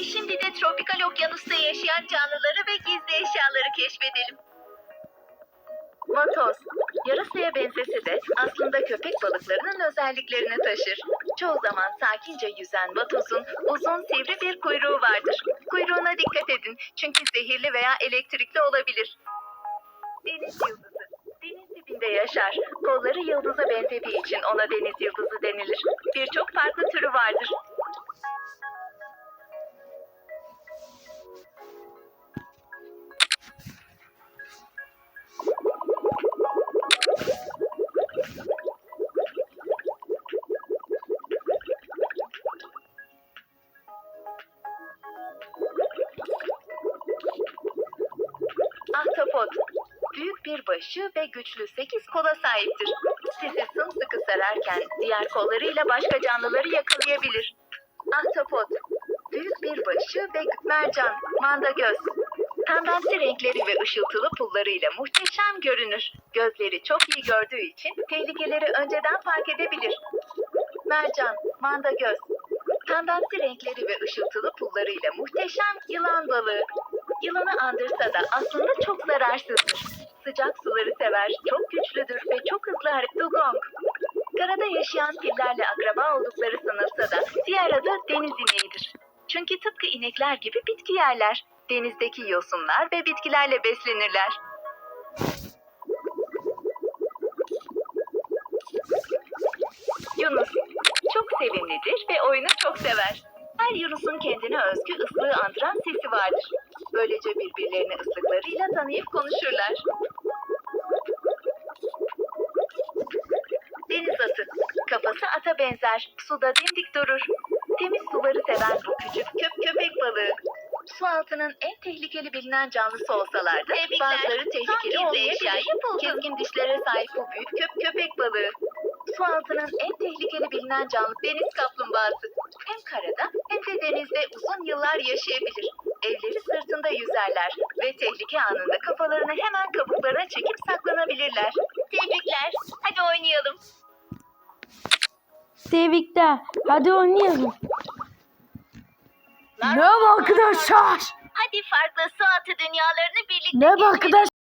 ve tropikal okyanusta yaşayan canlıları ve gizli eşyaları keşfedelim. Vatoz, yarasaya benzese de aslında köpek balıklarının özelliklerini taşır. Çoğu zaman sakince yüzen vatozun uzun sivri bir kuyruğu vardır. Kuyruğuna dikkat edin çünkü zehirli veya elektrikli olabilir. Deniz yıldızı. Deniz dibinde yaşar. Kolları yıldıza benzediği için ona deniz yıldızı denilir. Birçok farklı türü vardır. Ahtapot. Büyük bir başı ve güçlü sekiz kola sahiptir. Sizi sımsıkı sararken diğer kollarıyla başka canlıları yakalayabilir. Ahtapot. Büyük bir başı ve mercan, manda göz. Pembemsi renkleri ve ışıltılı pullarıyla muhteşem görünür. Gözleri çok iyi gördüğü için tehlikeleri önceden fark edebilir. Mercan, manda göz. Pembemsi renkleri ve ışıltılı pullarıyla muhteşem yılan balığı. Yılanı andırsa da aslında çok zararsızdır. Sıcak suları sever, çok güçlüdür ve çok hızlı hareket dugong. Karada yaşayan fillerle akraba oldukları sanılsa da diğer adı deniz ineğidir. Çünkü tıpkı inekler gibi bitki yerler. Denizdeki yosunlar ve bitkilerle beslenirler. Yunus çok sevimlidir ve oyunu çok sever. Her Yunus'un kendine özgü ıslığı andıran sesi vardır. Böylece birbirlerini ıslıklarıyla tanıyıp konuşurlar. Deniz atı. Kafası ata benzer. Suda dimdik durur. Temiz suları seven bu küçük köp köpek balığı. Su altının en tehlikeli bilinen canlısı olsalar da Tebrikler. bazıları tehlikeli olmayabilir. Keskin dişlere sahip bu büyük köp köpek balığı. Su altının en tehlikeli bilinen canlı deniz kaplumbağası. Hem karada hem de denizde uzun yıllar yaşayabilir. Evleri sırtında yüzerler ve tehlike anında kafalarını hemen kabuklarına çekip saklanabilirler. Tebrikler. Hadi oynayalım. Tebrikler. Hadi oynayalım. Merhaba arkadaşlar. Hadi farklı su altı dünyalarını birlikte Merhaba keşfedelim.